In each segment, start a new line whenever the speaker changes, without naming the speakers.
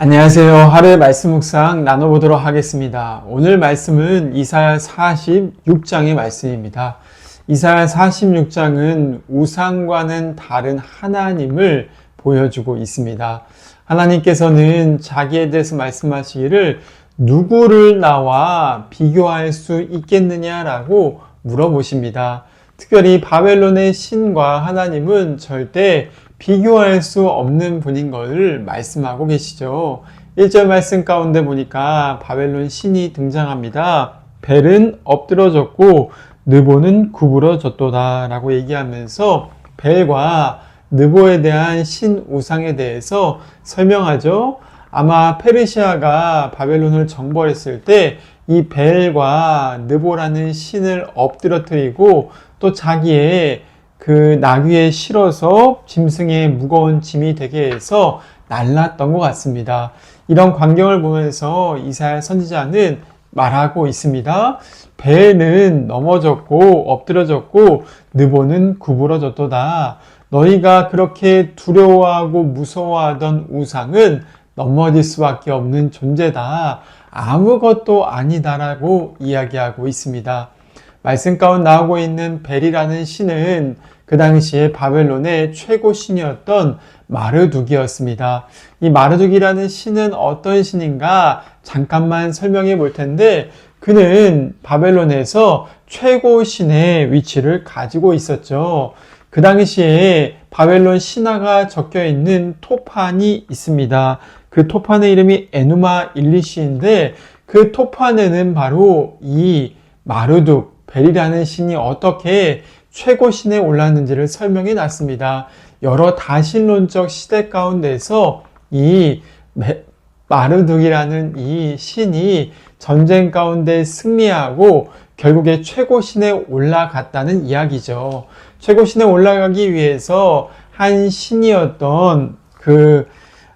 안녕하세요. 하루의 말씀 묵상 나눠보도록 하겠습니다. 오늘 말씀은 이사야 46장의 말씀입니다. 이사야 46장은 우상과는 다른 하나님을 보여주고 있습니다. 하나님께서는 자기에 대해서 말씀하시기를 누구를 나와 비교할 수 있겠느냐라고 물어보십니다. 특별히 바벨론의 신과 하나님은 절대 비교할 수 없는 분인 것을 말씀하고 계시죠. 1절 말씀 가운데 보니까 바벨론 신이 등장합니다. 벨은 엎드러졌고 느보는 구부러졌도다 라고 얘기하면서 벨과 느보에 대한 신 우상에 대해서 설명하죠. 아마 페르시아가 바벨론을 정벌했을 때 이 벨과 느보라는 신을 엎드러뜨리고 또 자기의 그 나귀에 실어서 짐승의 무거운 짐이 되게 해서 날랐던 것 같습니다. 이런 광경을 보면서 이사야 선지자는 말하고 있습니다. 배는 넘어졌고 엎드러졌고 느보는 구부러졌도다. 너희가 그렇게 두려워하고 무서워하던 우상은 넘어질 수밖에 없는 존재다. 아무것도 아니다라고 이야기하고 있습니다. 말씀 가운데 나오고 있는 벨이라는 신은 그 당시에 바벨론의 최고 신이었던 마르둑이었습니다. 이 마르둑이라는 신은 어떤 신인가 잠깐만 설명해 볼 텐데 그는 바벨론에서 최고 신의 위치를 가지고 있었죠. 그 당시에 바벨론 신화가 적혀 있는 토판이 있습니다. 그 토판의 이름이 에누마 일리시인데 그 토판에는 바로 이 마르둑 벨이라는 신이 어떻게 최고 신에 올랐는지를 설명해 놨습니다. 여러 다신론적 시대 가운데서 이 마르둑이라는 이 신이 전쟁 가운데 승리하고 결국에 최고 신에 올라갔다는 이야기죠. 최고 신에 올라가기 위해서 한 신이었던 그,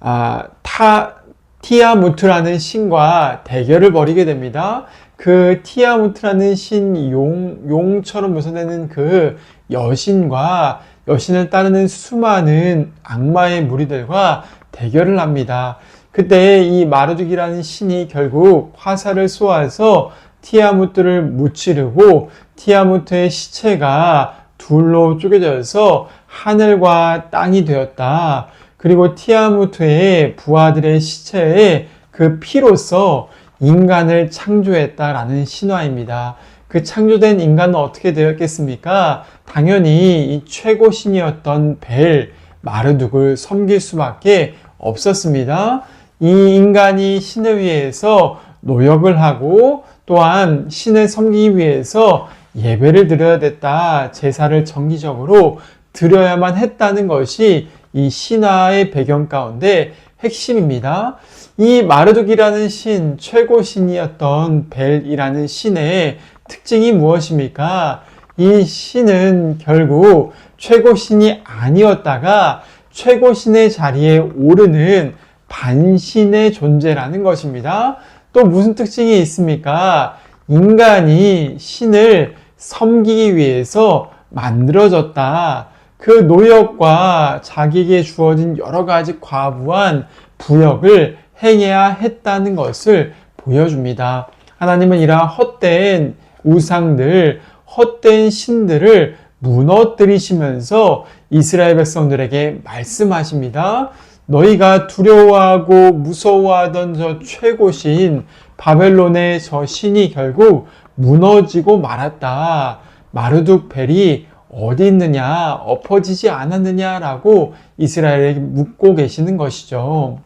아, 타, 티아무트라는 신과 대결을 벌이게 됩니다. 그 티아무트라는 신 용, 용처럼 묘사되는 그 여신과 여신을 따르는 수많은 악마의 무리들과 대결을 합니다. 그때 이 마르둑이라는 신이 결국 화살을 쏘아서 티아무트를 무찌르고 티아무트의 시체가 둘로 쪼개져서 하늘과 땅이 되었다. 그리고 티아무트의 부하들의 시체에 그 피로써 인간을 창조했다라는 신화입니다. 그 창조된 인간은 어떻게 되었겠습니까? 당연히 이 최고 신이었던 벨, 마르둑을 섬길 수밖에 없었습니다. 이 인간이 신을 위해서 노력을 하고 또한 신을 섬기기 위해서 예배를 드려야 됐다. 제사를 정기적으로 드려야만 했다는 것이 이 신화의 배경 가운데 핵심입니다. 이 마르둑이라는 신, 최고 신이었던 벨이라는 신의 특징이 무엇입니까? 이 신은 결국 최고 신이 아니었다가 최고 신의 자리에 오르는 반신의 존재라는 것입니다. 또 무슨 특징이 있습니까? 인간이 신을 섬기기 위해서 만들어졌다. 그 노력과 자기에게 주어진 여러 가지 과부한 부역을 행해야 했다는 것을 보여줍니다. 하나님은 이러한 헛된 우상들, 헛된 신들을 무너뜨리시면서 이스라엘 백성들에게 말씀하십니다. 너희가 두려워하고 무서워하던 저 최고신 바벨론의 저 신이 결국 무너지고 말았다. 마르둑 벨이 어디 있느냐, 엎어지지 않았느냐라고 이스라엘에게 묻고 계시는 것이죠.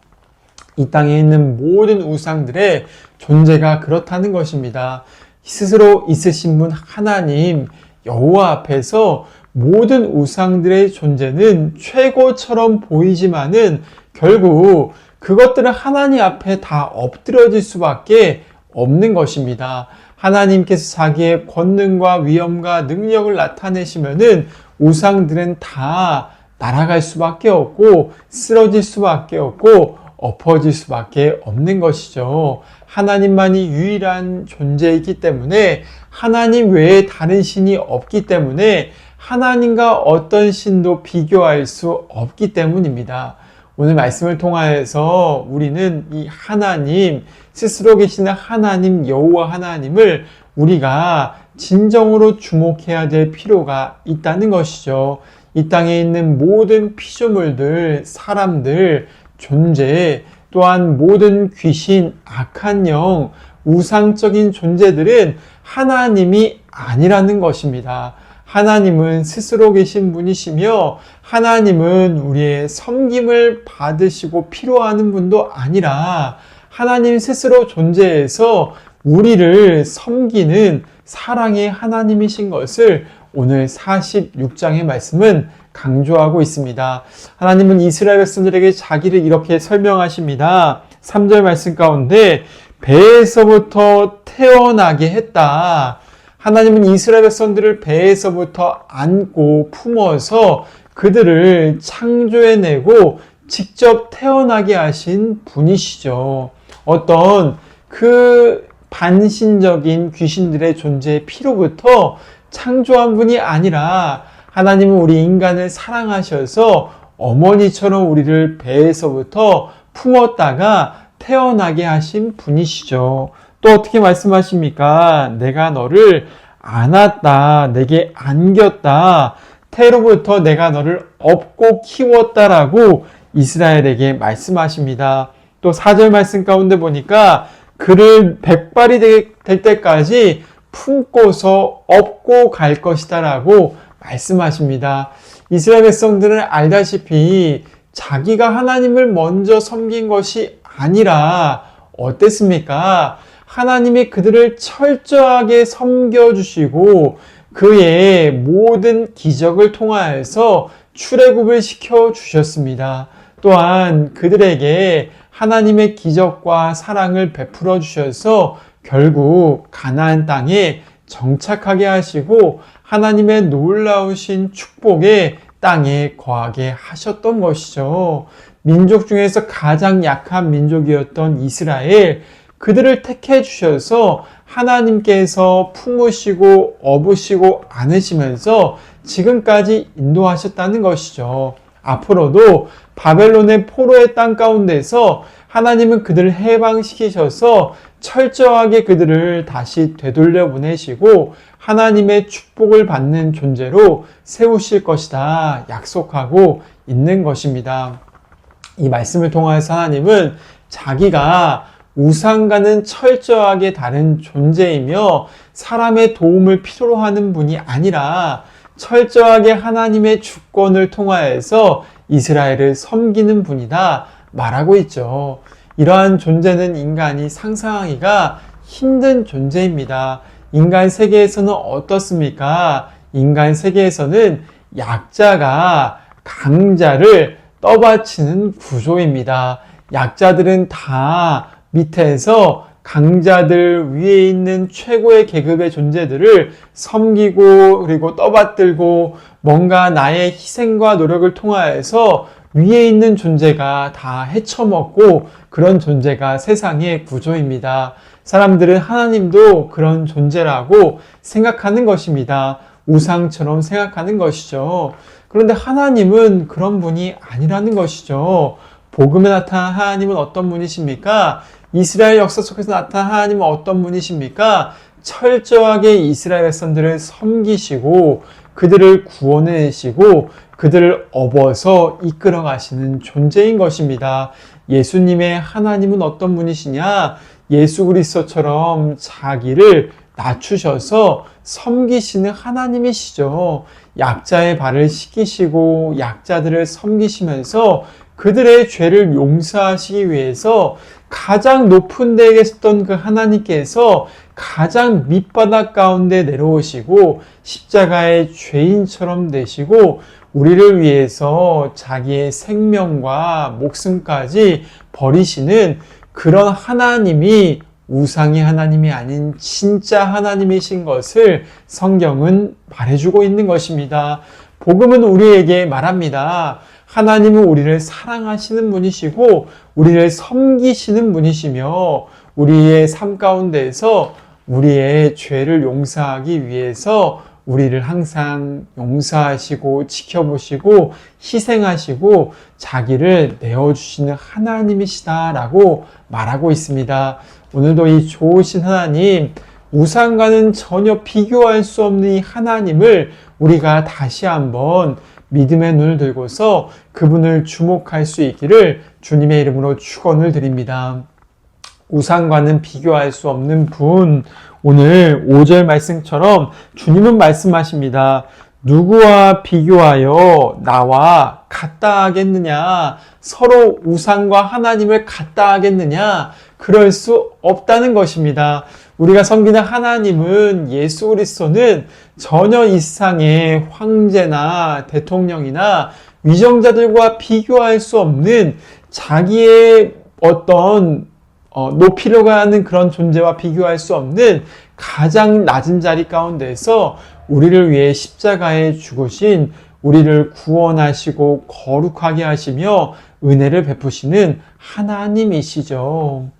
이 땅에 있는 모든 우상들의 존재가 그렇다는 것입니다. 스스로 있으신 분 하나님 여호와 앞에서 모든 우상들의 존재는 최고처럼 보이지만은 결국 그것들은 하나님 앞에 다 엎드려질 수밖에 없는 것입니다. 하나님께서 자기의 권능과 위엄과 능력을 나타내시면은 우상들은 다 날아갈 수밖에 없고 쓰러질 수밖에 없고 엎어질 수밖에 없는 것이죠. 하나님만이 유일한 존재이기 때문에 하나님 외에 다른 신이 없기 때문에 하나님과 어떤 신도 비교할 수 없기 때문입니다. 오늘 말씀을 통하여서 우리는 이 하나님, 스스로 계시는 하나님, 여호와 하나님을 우리가 진정으로 주목해야 될 필요가 있다는 것이죠. 이 땅에 있는 모든 피조물들, 사람들, 존재, 또한 모든 귀신, 악한 영, 우상적인 존재들은 하나님이 아니라는 것입니다. 하나님은 스스로 계신 분이시며 하나님은 우리의 섬김을 받으시고 필요하는 분도 아니라 하나님 스스로 존재해서 우리를 섬기는 사랑의 하나님이신 것을 오늘 46장의 말씀은 강조하고 있습니다. 하나님은 이스라엘 백성들에게 자기를 이렇게 설명하십니다. 3절 말씀 가운데 배에서부터 태어나게 했다. 하나님은 이스라엘 백성들을 배에서부터 안고 품어서 그들을 창조해내고 직접 태어나게 하신 분이시죠. 어떤 그 반신적인 귀신들의 존재의 피로부터 창조한 분이 아니라 하나님은 우리 인간을 사랑하셔서 어머니처럼 우리를 배에서부터 품었다가 태어나게 하신 분이시죠. 또 어떻게 말씀하십니까? 내가 너를 안았다. 내게 안겼다. 태로부터 내가 너를 업고 키웠다라고 이스라엘에게 말씀하십니다. 또 4절 말씀 가운데 보니까 그를 백발이 될 때까지 품고서 업고 갈 것이다라고 말씀하십니다. 이스라엘 백성들은 알다시피 자기가 하나님을 먼저 섬긴 것이 아니라 어땠습니까? 하나님이 그들을 철저하게 섬겨주시고 그의 모든 기적을 통하여서 출애굽을 시켜 주셨습니다. 또한 그들에게 하나님의 기적과 사랑을 베풀어 주셔서 결국 가나안 땅에 정착하게 하시고 하나님의 놀라우신 축복에 땅에 거하게 하셨던 것이죠. 민족 중에서 가장 약한 민족이었던 이스라엘, 그들을 택해 주셔서 하나님께서 품으시고 업으시고 안으시면서 지금까지 인도하셨다는 것이죠. 앞으로도 바벨론의 포로의 땅 가운데서 하나님은 그들을 해방시키셔서 철저하게 그들을 다시 되돌려 보내시고 하나님의 축복을 받는 존재로 세우실 것이다 약속하고 있는 것입니다. 이 말씀을 통하여서 하나님은 자기가 우상과는 철저하게 다른 존재이며 사람의 도움을 필요로 하는 분이 아니라 철저하게 하나님의 주권을 통하여서 이스라엘을 섬기는 분이다 말하고 있죠. 이러한 존재는 인간이 상상하기가 힘든 존재입니다. 인간 세계에서는 어떻습니까? 인간 세계에서는 약자가 강자를 떠받치는 구조입니다. 약자들은 다 밑에서 강자들 위에 있는 최고의 계급의 존재들을 섬기고 그리고 떠받들고 뭔가 나의 희생과 노력을 통하여서 위에 있는 존재가 다 헤쳐먹고 그런 존재가 세상의 구조입니다. 사람들은 하나님도 그런 존재라고 생각하는 것입니다. 우상처럼 생각하는 것이죠. 그런데 하나님은 그런 분이 아니라는 것이죠. 복음에 나타난 하나님은 어떤 분이십니까? 이스라엘 역사 속에서 나타난 하나님은 어떤 분이십니까? 철저하게 이스라엘 백성들을 섬기시고 그들을 구원해내시고 그들을 업어서 이끌어 가시는 존재인 것입니다. 예수님의 하나님은 어떤 분이시냐? 예수 그리스도처럼 자기를 낮추셔서 섬기시는 하나님이시죠. 약자의 발을 씻기시고 약자들을 섬기시면서 그들의 죄를 용서하시기 위해서 가장 높은 데에 계셨던 그 하나님께서 가장 밑바닥 가운데 내려오시고 십자가의 죄인처럼 되시고 우리를 위해서 자기의 생명과 목숨까지 버리시는 그런 하나님이 우상의 하나님이 아닌 진짜 하나님이신 것을 성경은 말해주고 있는 것입니다. 복음은 우리에게 말합니다. 하나님은 우리를 사랑하시는 분이시고 우리를 섬기시는 분이시며 우리의 삶 가운데에서 우리의 죄를 용서하기 위해서 우리를 항상 용서하시고 지켜보시고 희생하시고 자기를 내어주시는 하나님이시다라고 말하고 있습니다. 오늘도 이 좋으신 하나님, 우상과는 전혀 비교할 수 없는 이 하나님을 우리가 다시 한번 믿음의 눈을 들고서 그분을 주목할 수 있기를 주님의 이름으로 축원을 드립니다. 우상과는 비교할 수 없는 분. 오늘 5절 말씀처럼 주님은 말씀하십니다. 누구와 비교하여 나와 같다 하겠느냐? 서로 우상과 하나님을 같다 하겠느냐? 그럴 수 없다는 것입니다. 우리가 섬기는 하나님은 예수 그리스도는 전혀 이상의 황제나 대통령이나 위정자들과 비교할 수 없는 자기의 어떤 어, 높이로 가는 그런 존재와 비교할 수 없는 가장 낮은 자리 가운데서 우리를 위해 십자가에 죽으신 우리를 구원하시고 거룩하게 하시며 은혜를 베푸시는 하나님이시죠.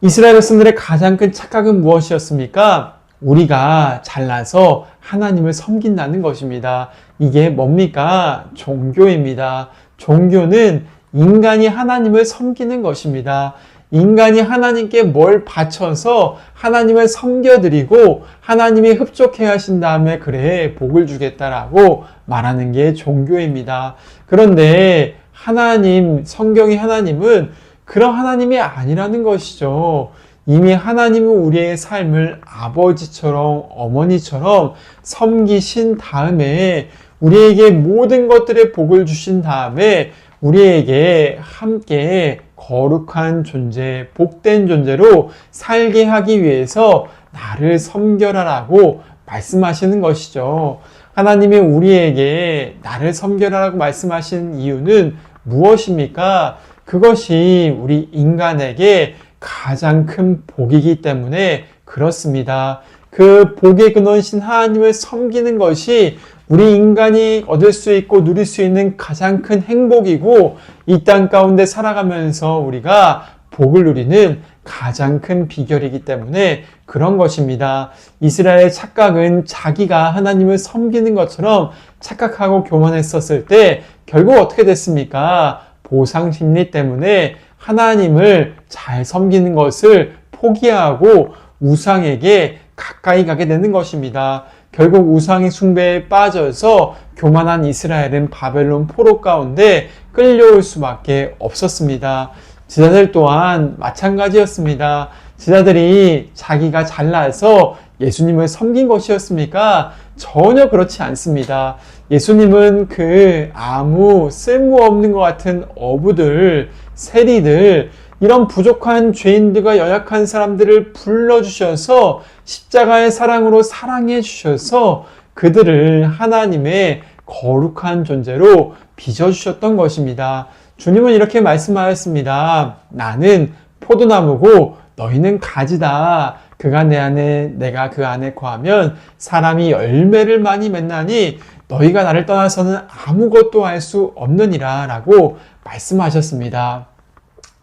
이스라엘 백성들의 가장 큰 착각은 무엇이었습니까? 우리가 잘나서 하나님을 섬긴다는 것입니다. 이게 뭡니까? 종교입니다. 종교는 인간이 하나님을 섬기는 것입니다. 인간이 하나님께 뭘 바쳐서 하나님을 섬겨드리고 하나님이 흡족해 하신 다음에 그래 복을 주겠다라고 말하는 게 종교입니다. 그런데 하나님, 성경의 하나님은 그런 하나님이 아니라는 것이죠. 이미 하나님은 우리의 삶을 아버지처럼 어머니처럼 섬기신 다음에 우리에게 모든 것들의 복을 주신 다음에 우리에게 함께 거룩한 존재, 복된 존재로 살게 하기 위해서 나를 섬겨라라고 말씀하시는 것이죠. 하나님이 우리에게 나를 섬겨라라고 말씀하신 이유는 무엇입니까? 그것이 우리 인간에게 가장 큰 복이기 때문에 그렇습니다. 그 복의 근원신 하나님을 섬기는 것이 우리 인간이 얻을 수 있고 누릴 수 있는 가장 큰 행복이고 이 땅 가운데 살아가면서 우리가 복을 누리는 가장 큰 비결이기 때문에 그런 것입니다. 이스라엘의 착각은 자기가 하나님을 섬기는 것처럼 착각하고 교만했었을 때 결국 어떻게 됐습니까? 보상 심리 때문에 하나님을 잘 섬기는 것을 포기하고 우상에게 가까이 가게 되는 것입니다. 결국 우상의 숭배에 빠져서 교만한 이스라엘은 바벨론 포로 가운데 끌려올 수밖에 없었습니다. 지자들 또한 마찬가지였습니다. 지자들이 자기가 잘나서 예수님을 섬긴 것이었습니까? 전혀 그렇지 않습니다. 예수님은 그 아무 쓸모없는 것 같은 어부들, 세리들, 이런 부족한 죄인들과 연약한 사람들을 불러주셔서 십자가의 사랑으로 사랑해 주셔서 그들을 하나님의 거룩한 존재로 빚어주셨던 것입니다. 주님은 이렇게 말씀하였습니다. 나는 포도나무고 너희는 가지다. 그가 내 안에 내가 그 안에 거하면 사람이 열매를 많이 맺나니 너희가 나를 떠나서는 아무것도 할 수 없느니라 라고 말씀하셨습니다.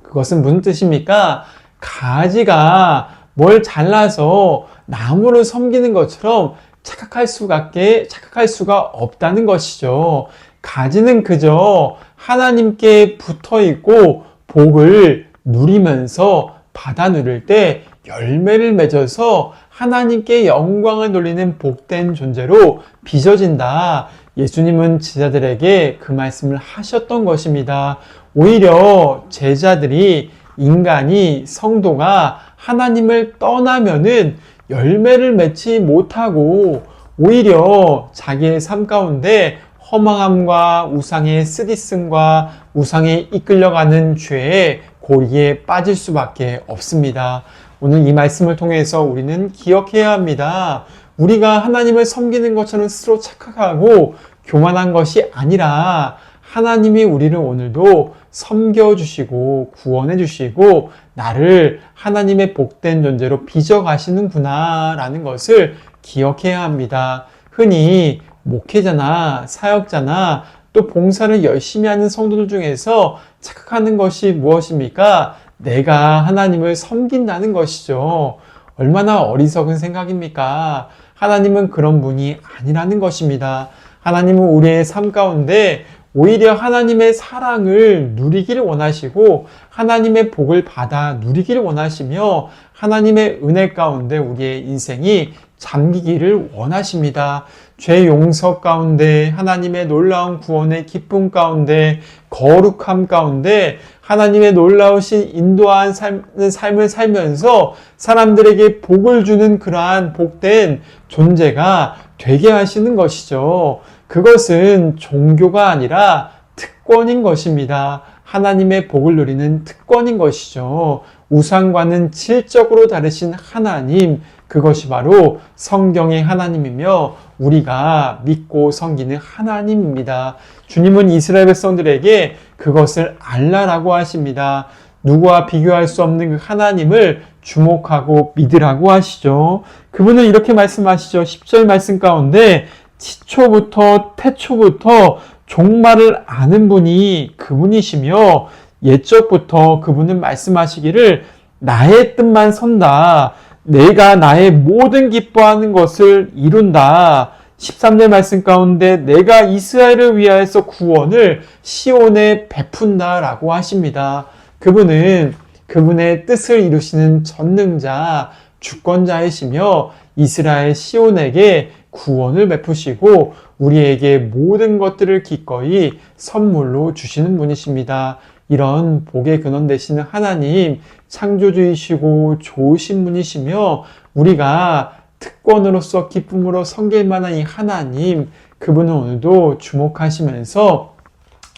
그것은 무슨 뜻입니까? 가지가 뭘 잘라서 나무를 섬기는 것처럼 착각할 수밖에 착각할 수가 없다는 것이죠. 가지는 그저 하나님께 붙어 있고 복을 누리면서 받아 누릴 때 열매를 맺어서 하나님께 영광을 돌리는 복된 존재로 빚어진다. 예수님은 제자들에게 그 말씀을 하셨던 것입니다. 오히려 제자들이 인간이 성도가 하나님을 떠나면은 열매를 맺지 못하고 오히려 자기의 삶 가운데 허망함과 우상의 쓰디쓴과 우상에 이끌려가는 죄에 고리에 빠질 수밖에 없습니다. 오늘 이 말씀을 통해서 우리는 기억해야 합니다. 우리가 하나님을 섬기는 것처럼 스스로 착각하고 교만한 것이 아니라 하나님이 우리를 오늘도 섬겨주시고 구원해주시고 나를 하나님의 복된 존재로 빚어가시는구나 라는 것을 기억해야 합니다. 흔히 목회자나 사역자나 또 봉사를 열심히 하는 성도들 중에서 착각하는 것이 무엇입니까? 내가 하나님을 섬긴다는 것이죠. 얼마나 어리석은 생각입니까? 하나님은 그런 분이 아니라는 것입니다. 하나님은 우리의 삶 가운데 오히려 하나님의 사랑을 누리기를 원하시고 하나님의 복을 받아 누리기를 원하시며 하나님의 은혜 가운데 우리의 인생이 잠기기를 원하십니다. 죄 용서 가운데 하나님의 놀라운 구원의 기쁨 가운데 거룩함 가운데 하나님의 놀라우신 인도한 삶, 삶을 살면서 사람들에게 복을 주는 그러한 복된 존재가 되게 하시는 것이죠. 그것은 종교가 아니라 특권인 것입니다. 하나님의 복을 누리는 특권인 것이죠. 우상과는 질적으로 다르신 하나님, 그것이 바로 성경의 하나님이며 우리가 믿고 섬기는 하나님입니다. 주님은 이스라엘 백성들에게 그것을 알라라고 하십니다. 누구와 비교할 수 없는 그 하나님을 주목하고 믿으라고 하시죠. 그분은 이렇게 말씀하시죠. 10절 말씀 가운데 치초부터 태초부터 종말을 아는 분이 그분이시며 옛적부터 그분은 말씀하시기를 나의 뜻만 선다. 내가 나의 모든 기뻐하는 것을 이룬다. 13절 말씀 가운데 내가 이스라엘을 위하여서 구원을 시온에 베푼다 라고 하십니다. 그분은 그분의 뜻을 이루시는 전능자, 주권자이시며 이스라엘 시온에게 구원을 베푸시고 우리에게 모든 것들을 기꺼이 선물로 주시는 분이십니다. 이런 복의 근원 되시는 하나님, 창조주이시고 좋으신 분이시며 우리가 특권으로서 기쁨으로 섬길 만한 이 하나님, 그분은 오늘도 주목하시면서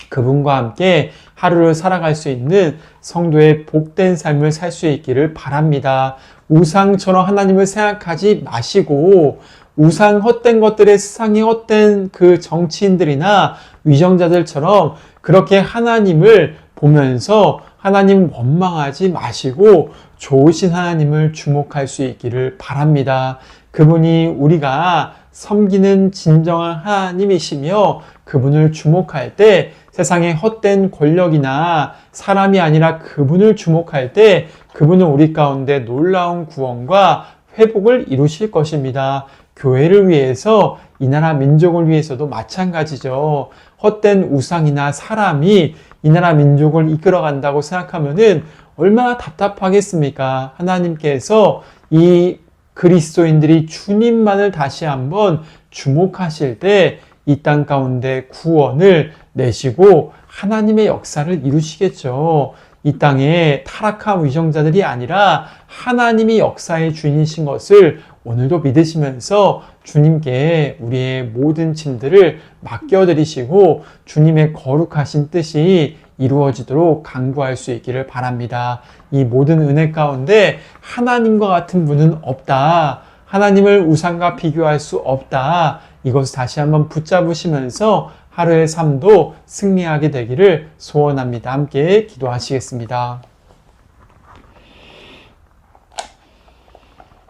그분과 함께 하루를 살아갈 수 있는 성도의 복된 삶을 살 수 있기를 바랍니다. 우상처럼 하나님을 생각하지 마시고 우상 헛된 것들의 세상의 헛된 그 정치인들이나 위정자들처럼 그렇게 하나님을 보면서 하나님 원망하지 마시고 좋으신 하나님을 주목할 수 있기를 바랍니다. 그분이 우리가 섬기는 진정한 하나님이시며 그분을 주목할 때 세상의 헛된 권력이나 사람이 아니라 그분을 주목할 때 그분은 우리 가운데 놀라운 구원과 회복을 이루실 것입니다. 교회를 위해서 이 나라 민족을 위해서도 마찬가지죠. 헛된 우상이나 사람이 이 나라 민족을 이끌어 간다고 생각하면은 얼마나 답답하겠습니까? 하나님께서 이 그리스도인들이 주님만을 다시 한번 주목하실 때 이 땅 가운데 구원을 내시고 하나님의 역사를 이루시겠죠. 이 땅에 타락한 위정자들이 아니라 하나님이 역사의 주인이신 것을 오늘도 믿으시면서 주님께 우리의 모든 짐들을 맡겨드리시고 주님의 거룩하신 뜻이 이루어지도록 강구할 수 있기를 바랍니다. 이 모든 은혜 가운데 하나님과 같은 분은 없다. 하나님을 우상과 비교할 수 없다. 이것을 다시 한번 붙잡으시면서 하루의 삶도 승리하게 되기를 소원합니다. 함께 기도하시겠습니다.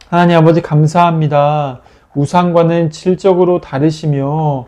하나님 아버지 감사합니다. 우상과는 질적으로 다르시며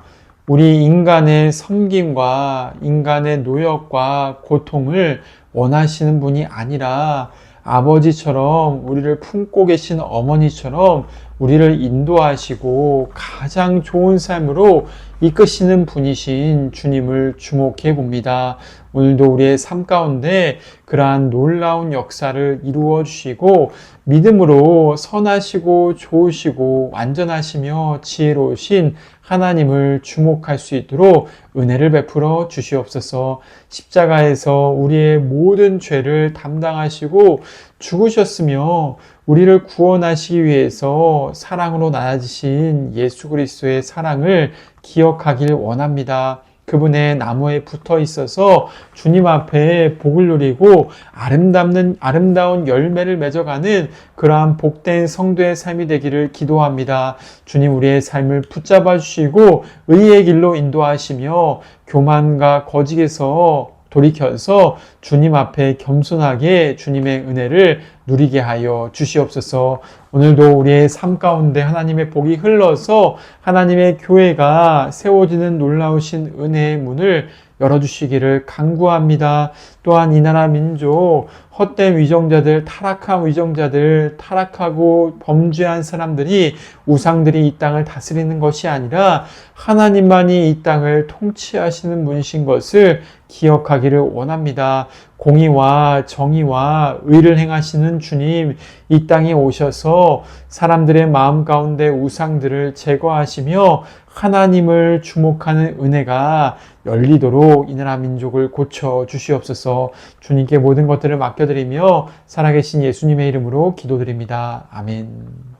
우리 인간의 섬김과 인간의 노역과 고통을 원하시는 분이 아니라 아버지처럼 우리를 품고 계신 어머니처럼 우리를 인도하시고 가장 좋은 삶으로 이끄시는 분이신 주님을 주목해 봅니다. 오늘도 우리의 삶 가운데 그러한 놀라운 역사를 이루어 주시고 믿음으로 선하시고 좋으시고 완전하시며 지혜로우신 하나님을 주목할 수 있도록 은혜를 베풀어 주시옵소서 십자가에서 우리의 모든 죄를 담당하시고 죽으셨으며 우리를 구원하시기 위해서 사랑으로 나아지신 예수 그리스도의 사랑을 기억하길 원합니다. 그분의 나무에 붙어 있어서 주님 앞에 복을 누리고 아름답는 아름다운 열매를 맺어가는 그러한 복된 성도의 삶이 되기를 기도합니다. 주님 우리의 삶을 붙잡아 주시고 의의 길로 인도하시며 교만과 거짓에서 돌이켜서 주님 앞에 겸손하게 주님의 은혜를 누리게 하여 주시옵소서. 오늘도 우리의 삶 가운데 하나님의 복이 흘러서 하나님의 교회가 세워지는 놀라우신 은혜의 문을 열어주시기를 간구합니다. 또한 이 나라 민족 헛된 위정자들, 타락한 위정자들, 타락하고 범죄한 사람들이 우상들이 이 땅을 다스리는 것이 아니라 하나님만이 이 땅을 통치하시는 분이신 것을 기억하기를 원합니다. 공의와 정의와 의를 행하시는 주님, 이 땅에 오셔서 사람들의 마음 가운데 우상들을 제거하시며 하나님을 주목하는 은혜가 열리도록 이 나라 민족을 고쳐 주시옵소서 주님께 모든 것들을 맡겨드리며 살아계신 예수님의 이름으로 기도드립니다. 아멘.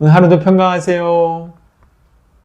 오늘 하루도 평강하세요.